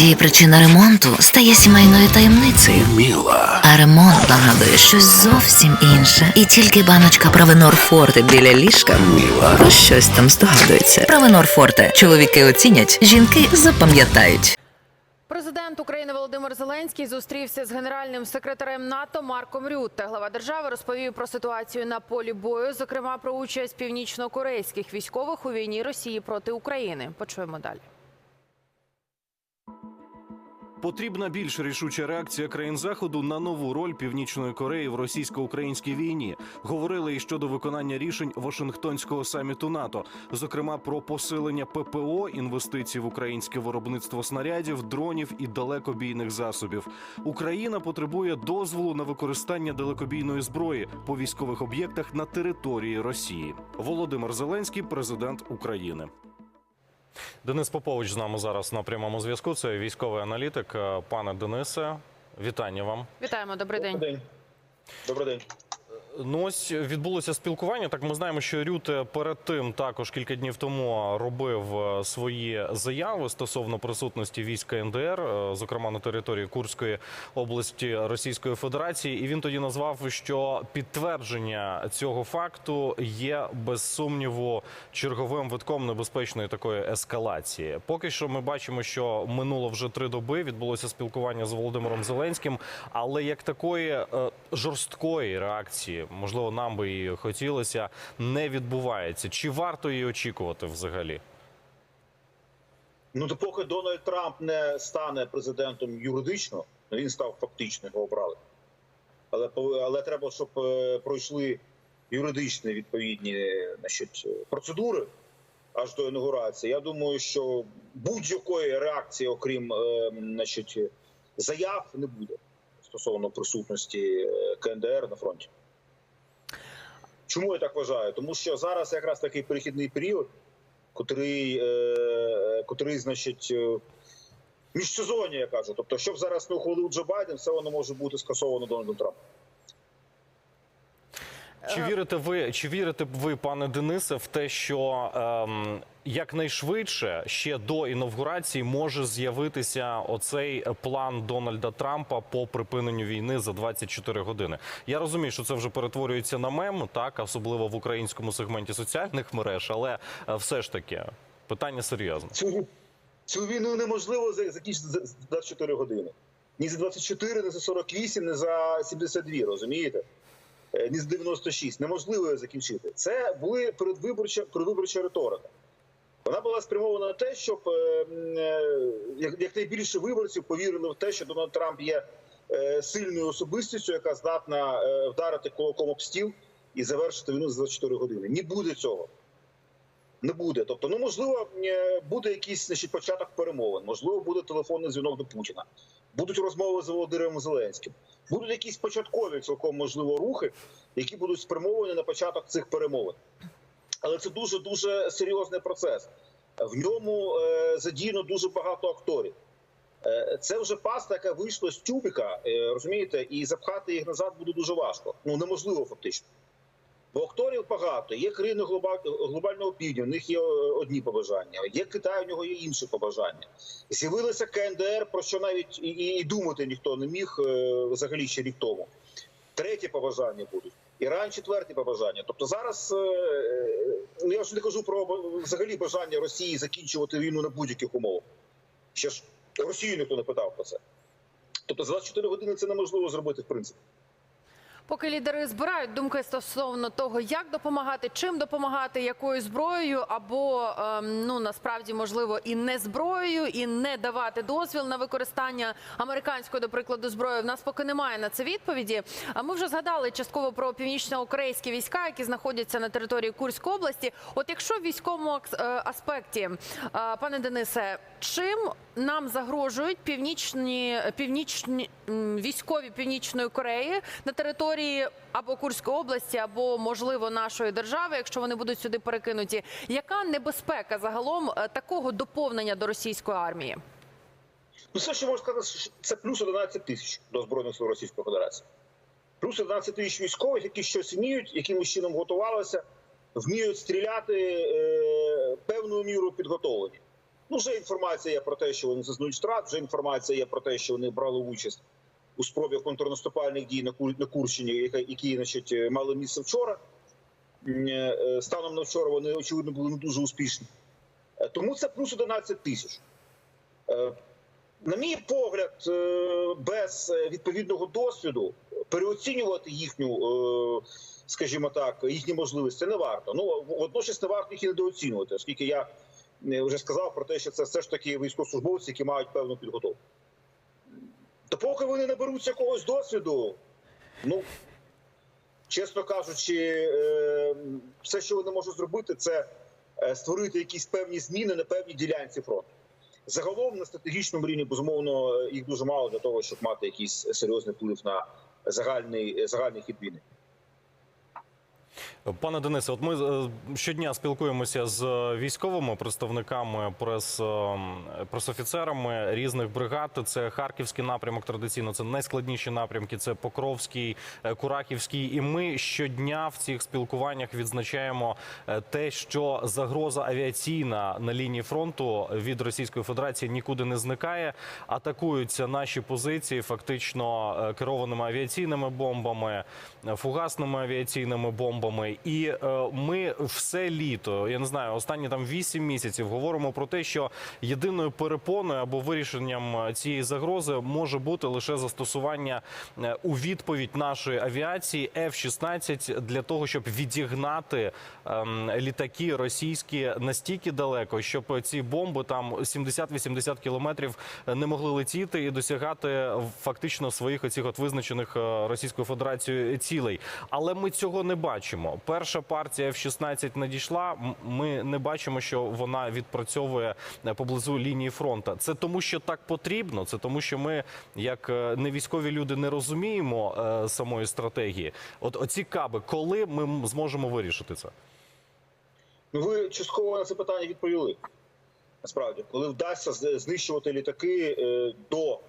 Іноді причина ремонту стає сімейною таємницею. Міла. А ремонт нагадує щось зовсім інше. І тільки баночка Провенор Форте біля ліжка Міла. про щось там здогадується. Провенор Форте. Чоловіки оцінять, жінки запам'ятають. Президент України Володимир Зеленський зустрівся з генеральним секретарем НАТО Марком Рютте. Глава держави розповів про ситуацію на полі бою, зокрема про участь північно-корейських військових у війні Росії проти України. Почуємо далі. Потрібна більш рішуча реакція країн заходу на нову роль Північної Кореї в російсько-українській війні. Говорили і щодо виконання рішень Вашингтонського саміту НАТО, зокрема про посилення ППО, інвестицій в українське виробництво снарядів, дронів і далекобійних засобів. Україна потребує дозволу на використання далекобійної зброї по військових об'єктах на території Росії. Володимир Зеленський, президент України. Денис Попович з нами зараз на прямому зв'язку. Це військовий аналітик. Е, Пане Денисе, вітання вам. Вітаємо, добрий день. Добрий день. Добрий день. Ну ось відбулося спілкування. Так ми знаємо, що Рюте перед тим також кілька днів тому робив е, свої заяви стосовно присутності військ КНДР, е, зокрема на території Курської області Російської Федерації. І він тоді назвав, що підтвердження цього факту є без сумніву черговим витком небезпечної такої ескалації. Поки що ми бачимо, що минуло вже три доби. Відбулося спілкування з Володимиром Зеленським, але як такої е, жорсткої реакції, можливо, нам би і хотілося, не відбувається. Чи варто її очікувати взагалі? Ну, допоки Дональд Трамп не стане президентом юридично, він став фактично, його обрали. Але, але треба, щоб е, пройшли юридичні відповідні значить, процедури аж до інаугурації. Я думаю, що будь-якої реакції, окрім е, значить, заяв, не буде стосовно присутності е, КНДР на фронті. Чому я так вважаю? Тому що зараз якраз такий перехідний період, котрий, е, котрий значить, е, міжсезоння, я кажу. Тобто, щоб зараз не ухвалив Джо Байден, все воно може бути скасовано Дональдом Трампом. Чи вірите ви, чи вірите б ви, пане Денисе, в те, що ем, якнайшвидше ще до інавгурації може з'явитися оцей план Дональда Трампа по припиненню війни за 24 години? Я розумію, що це вже перетворюється на мем, так особливо в українському сегменті соціальних мереж, але е, все ж таки питання серйозне. Цю, цю війну неможливо закінчити за за 24 години. Ні за 24, ні за 48, ні за 72, розумієте? Ні за 96. Неможливо її закінчити. Це були передвиборча, передвиборча риторика. Вона була спрямована на те, щоб е, е, як- якнайбільше виборців повірили в те, що Дональд Трамп є е, сильною особистістю, яка здатна вдарити кулаком об стіл і завершити війну за 24 години. Не буде цього. Не буде. Тобто, ну можливо, буде якийсь значить, початок перемовин, можливо, буде телефонний дзвінок до Путіна, будуть розмови з Володимиром Зеленським, будуть якісь початкові цілком можливо рухи, які будуть спрямовані на початок цих перемовин. Але це дуже дуже серйозний процес. В ньому е, задіяно дуже багато акторів. Е, Це вже паста, яка вийшла з тюбіка, е, розумієте, і запхати їх назад буде дуже важко. Ну неможливо фактично. Бо акторів багато. Є країни глобального півдня, в них є е, одні побажання. Є Китай, у нього є інші побажання. З'явилося КНДР, про що навіть і, думати ніхто не міг е, взагалі ще рік тому. Треті побажання будуть. Іран четверті побажання. Тобто зараз е, ну, я вже не кажу про взагалі бажання Росії закінчувати війну на будь-яких умовах. Ще ж Росію ніхто не питав про це. Тобто за 24 години це неможливо зробити в принципі. Поки лідери збирають думки стосовно того, як допомагати, чим допомагати, якою зброєю, або ем, ну насправді можливо і не зброєю, і не давати дозвіл на використання американської, до прикладу, зброї. В нас поки немає на це відповіді. А ми вже згадали частково про північно-українські війська, які знаходяться на території Курської області. От якщо в військовому е, аспекті, е, пане Денисе, чим нам загрожують північні північні військові північної Кореї на території або Курської області, або можливо нашої держави, якщо вони будуть сюди перекинуті. Яка небезпека загалом е, такого доповнення до російської армії? Ну, все, що можна сказати, це плюс 11 тисяч до Збройних сил Російської Федерації. Плюс 11 тисяч військових, які щось вміють, якимось чином готувалися, вміють стріляти е, певною мірою підготовлені. Ну, вже інформація є про те, що вони зазнають втрат, вже інформація є про те, що вони брали участь у спробі контрнаступальних дій на Кур- на Курщині, які, значить, е, мали місце вчора. Е, Станом на вчора вони очевидно були не дуже успішні. Е, Тому це плюс 11 тисяч. На мій погляд, без відповідного досвіду переоцінювати їхню, скажімо так, їхні можливості не варто. Ну водночас не варто їх і недооцінювати, оскільки я вже сказав про те, що це все ж таки військовослужбовці, які мають певну підготовку. Допоки вони не беруться якогось досвіду, ну чесно кажучи, е, все, що вони можуть зробити, це е, створити якісь певні зміни на певній ділянці фронту. Загалом на стратегічному рівні безумовно їх дуже мало для того, щоб мати якийсь серйозний вплив на загальний загальний хід війни. Пане Денисе, от ми е, щодня спілкуємося з військовими представниками, прес, е, пресофіцерами різних бригад. Це Харківський напрямок, традиційно це найскладніші напрямки. Це Покровський, е, Кураківський. І ми щодня в цих спілкуваннях відзначаємо е, те, що загроза авіаційна на лінії фронту від Російської Федерації нікуди не зникає. Атакуються наші позиції фактично е, керованими авіаційними бомбами, е, фугасними авіаційними бомбами. І е, ми все літо, я не знаю, останні там 8 місяців говоримо про те, що єдиною перепоною або вирішенням е, цієї загрози може бути лише застосування е, у відповідь нашої авіації F-16 для того, щоб відігнати ем, літаки російські настільки далеко, щоб ці бомби там 70-80 кілометрів не могли летіти і досягати фактично своїх оцих от визначених Російською Федерацією цілей. Але ми цього не бачимо. Перша партія F-16 надійшла. Ми не бачимо, що вона відпрацьовує е, поблизу лінії фронту. Це тому, що так потрібно. Це тому, що ми, як е, не військові люди, не розуміємо е, самої стратегії. От оці каби, коли ми зможемо вирішити це? Ну, ви частково на це питання відповіли. Насправді, коли вдасться знищувати літаки до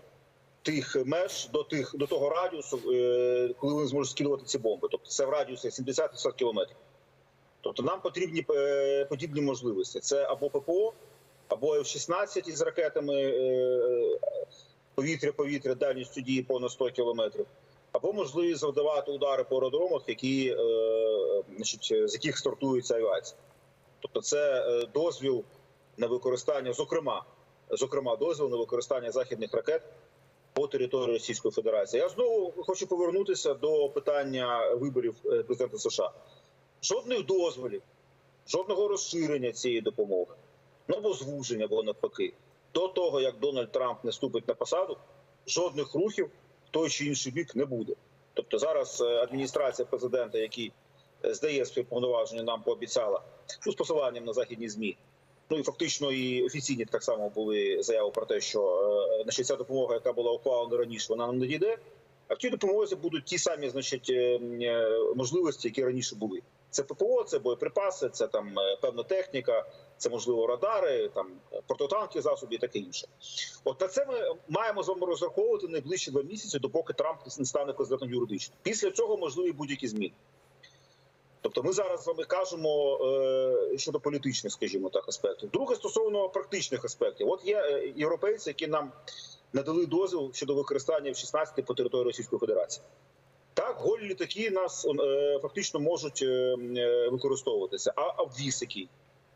тих меж, до тих до того радіусу, е, коли вони зможуть скидувати ці бомби. Тобто це в радіусі 70-100 кілометрів. Тобто нам потрібні е, подібні можливості. Це або ППО, або F-16 із ракетами е, повітря-повітря дальністю дії понад 100 кілометрів, або можливість завдавати удари по аеродромах, які, е, значить, з яких стартується авіація. Тобто, це е, дозвіл на використання, зокрема, зокрема, дозвіл на використання західних ракет по території Російської Федерації. Я знову хочу повернутися до питання виборів е, президента США. Жодних дозволів, жодного розширення цієї допомоги, ну або звуження, або навпаки, до того як Дональд Трамп не ступить на посаду, жодних рухів в той чи інший бік не буде. Тобто зараз е, адміністрація президента, який е, здає свої повноваження, нам пообіцяла ну, з посиланням на західні змі. Ну і фактично і офіційні так само були заяви про те, що е, значить, ця допомога, яка була ухвалена раніше, вона нам не дійде. А в цій допомозі будуть ті самі значить, е, е, можливості, які раніше були. Це ППО, це боєприпаси, це там певна техніка, це можливо радари, там протитанки засоби і таке інше. От на це ми маємо з вами розраховувати найближчі два місяці, допоки Трамп не стане президентом юридично. Після цього можливі будь-які зміни. Тобто ми зараз з вами кажемо е, щодо політичних, скажімо так, аспектів. Друге стосовно практичних аспектів. От є е, європейці, які нам надали дозвіл щодо використання F-16 по території Російської Федерації. Так, голі літаки нас е, фактично можуть е, е, використовуватися, а обвіс який.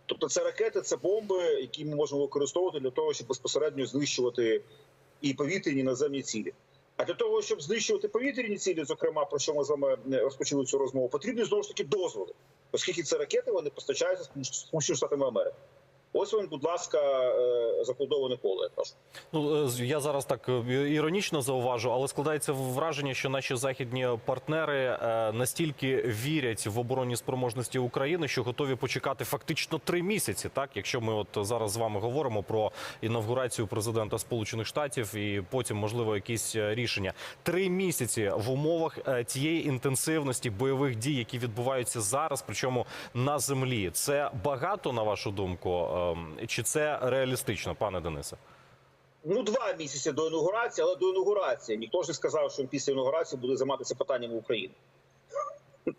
Тобто це ракети, це бомби, які ми можемо використовувати для того, щоб безпосередньо знищувати і повітряні і наземні цілі. А для того, щоб знищувати повітряні цілі, зокрема про що ми з вами е, розпочали цю розмову, потрібні знову ж таки дозволи, оскільки це ракети вони постачаються Сполученими Штатами Америки. Ось він, будь ласка, е, закладоване поле. Я. Ну, е, я зараз так е, іронічно зауважу, але складається враження, що наші західні партнери настільки вірять в оборонні спроможності України, що готові почекати фактично три місяці. Так, якщо ми от зараз з вами говоримо про інавгурацію президента Сполучених Штатів і потім можливо якісь рішення. Три місяці в умовах тієї інтенсивності бойових дій, які відбуваються зараз, причому на землі. Це багато на вашу думку, чи це реалістично, пане Денисе? Ну, два місяці до інаугурації, але до інаугурації. Ніхто ж не сказав, що після інаугурації буде займатися питаннями України.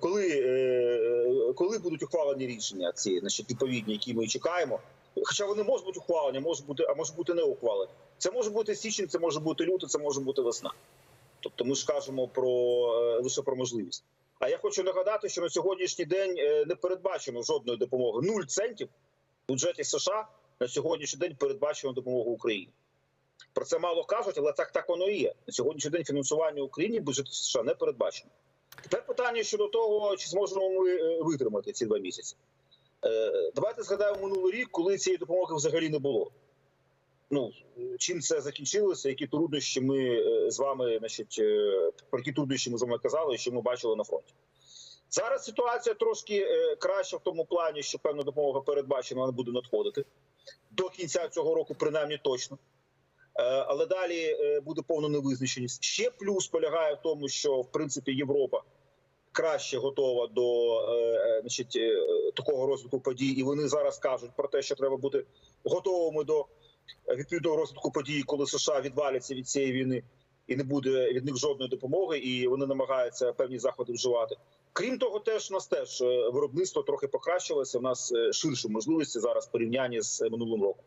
Коли, е, коли будуть ухвалені рішення ці, значить, відповідні, які ми чекаємо, Хоча вони можуть бути ухвалені, можуть бути, а може бути не ухвалені. Це може бути січень, це може бути лютий, це може бути весна. Тобто ми ж кажемо про лише про можливість. А я хочу нагадати, що на сьогоднішній день е, не передбачено жодної допомоги. Нуль центів в бюджеті США на сьогоднішній день передбачено допомогу Україні. Про це мало кажуть, але так так воно і є. На сьогоднішній день фінансування Україні в бюджеті США не передбачено. Тепер питання щодо того, чи зможемо ми е, витримати ці два місяці. Е, Давайте згадаємо минулий рік, коли цієї допомоги взагалі не було. Ну чим це закінчилося? Які труднощі ми е, з вами, значить, е, про які труднощі ми з вами казали, що ми бачили на фронті? Зараз ситуація трошки е, краща в тому плані, що певна допомога передбачена, вона буде надходити до кінця цього року, принаймні точно. Але далі буде повна невизначеність. Ще плюс полягає в тому, що в принципі Європа краще готова до значить, такого розвитку подій, і вони зараз кажуть про те, що треба бути готовими до відповідного розвитку подій, коли США відваляться від цієї війни і не буде від них жодної допомоги, і вони намагаються певні заходи вживати. Крім того, теж у нас теж е, виробництво трохи покращилося. У нас е, ширші можливості зараз в порівнянні з е, минулим роком.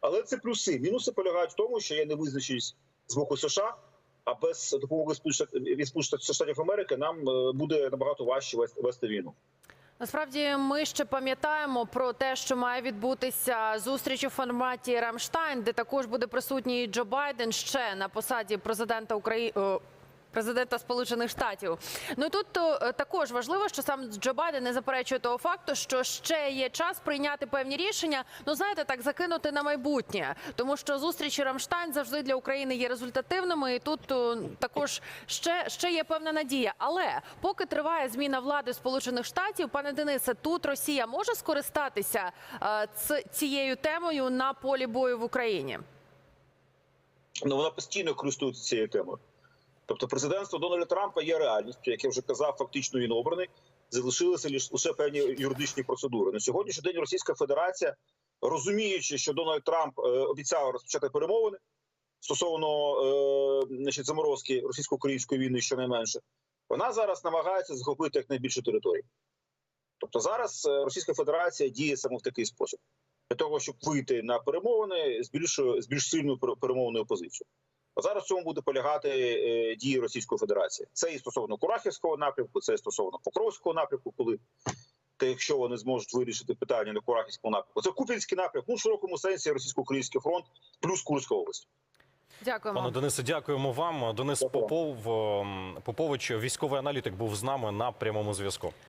Але це плюси. Мінуси полягають в тому, що є невизначеність з боку США. А без допомоги від Сполучених Штатів Америки нам буде набагато важче вести війну. Насправді ми ще пам'ятаємо про те, що має відбутися зустріч у форматі Рамштайн, де також буде присутній Джо Байден ще на посаді президента України. Президента Сполучених Штатів. Ну тут е, також важливо, що сам Джо Байден не заперечує того факту, що ще є час прийняти певні рішення. Ну знаєте, так закинути на майбутнє, тому що зустрічі Рамштайн завжди для України є результативними, і тут е, також ще, ще є певна надія. Але поки триває зміна влади Сполучених Штатів, пане Денисе, тут Росія може скористатися е, цією темою на полі бою в Україні. Ну вона постійно користується цією темою. Тобто, президентство Дональда Трампа є реальністю, як я вже казав, фактично він обраний. Залишилися лише- певні юридичні процедури. На сьогоднішній день Російська Федерація, розуміючи, що Дональд Трамп е, обіцяв розпочати перемовини стосовно е, значить, заморозки російсько-української війни, щонайменше, вона зараз намагається захопити якнайбільше територій. Тобто зараз е, Російська Федерація діє саме в такий спосіб для того, щоб вийти на перемовини з більш, з більш сильною перемовною позицією. А зараз в цьому буде полягати е, дії Російської Федерації. Це і стосовно Курахівського напрямку, це і стосовно Покровського напрямку, коли та якщо вони зможуть вирішити питання на Курахівському напрямку, це Купінський напрямок, ну в широкому сенсі російсько-український фронт плюс Курська область. Дякуємо. Пане Денисе, дякуємо вам. Денис Попов ем, Попович, військовий аналітик, був з нами на прямому зв'язку.